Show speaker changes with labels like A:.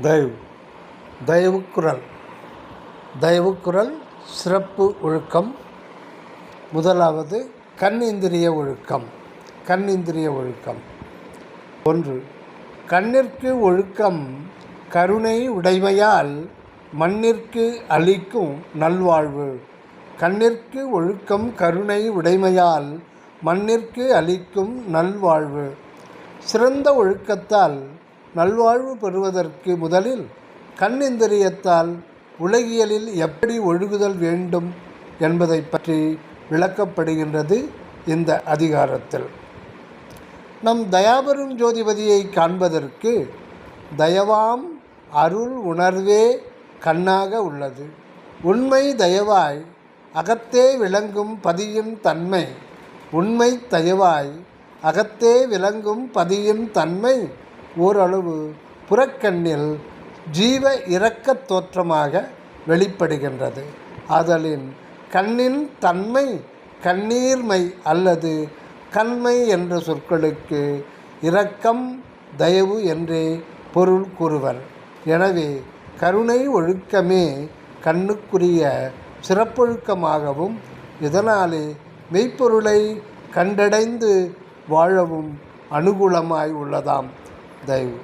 A: தயவு. தயவுக்குரல் தயவுக்குரல் சிறப்பு ஒழுக்கம். முதலாவது கண்ணிந்திரிய ஒழுக்கம். கண்ணிந்திரிய ஒழுக்கம். ஒன்று கண்ணிற்கு ஒழுக்கம் கருணை உடைமையால் மண்ணிற்கு அளிக்கும் நல்வாழ்வு. கண்ணிற்கு ஒழுக்கம் கருணை உடைமையால் மண்ணிற்கு அளிக்கும் நல்வாழ்வு. சிறந்த ஒழுக்கத்தால் நல்வாழ்வு பெறுவதற்கு முதலில் கண்ணிந்திரியத்தால் உலகியலில் எப்படி ஒழுகுதல் வேண்டும் என்பதை பற்றி விளக்கப்படுகின்றது இந்த அதிகாரத்தில். நம் தயாபெரும் ஜோதிபதியை காண்பதற்கு தயவாம் அருள் உணர்வே கண்ணாக உள்ளது. உண்மை தயவாய் அகத்தே விளங்கும் பதியின் தன்மை. உண்மை தயவாய் அகத்தே விளங்கும் பதியின் தன்மை ஓரளவு புறக்கண்ணில் ஜீவ இரக்கத் தோற்றமாக வெளிப்படுகின்றது. அதலின் கண்ணின் தன்மை கண்ணீர்மை அல்லது கண்மை என்ற சொற்களுக்கு இரக்கம் தயவு என்றே பொருள் கூறுவர். எனவே கருணை ஒழுக்கமே கண்ணுக்குரிய சிறப்பொழுக்கமாகவும் இதனாலே மெய்ப்பொருளை கண்டடைந்து வாழவும் அனுகூலமாய் உள்ளதாம். தயவு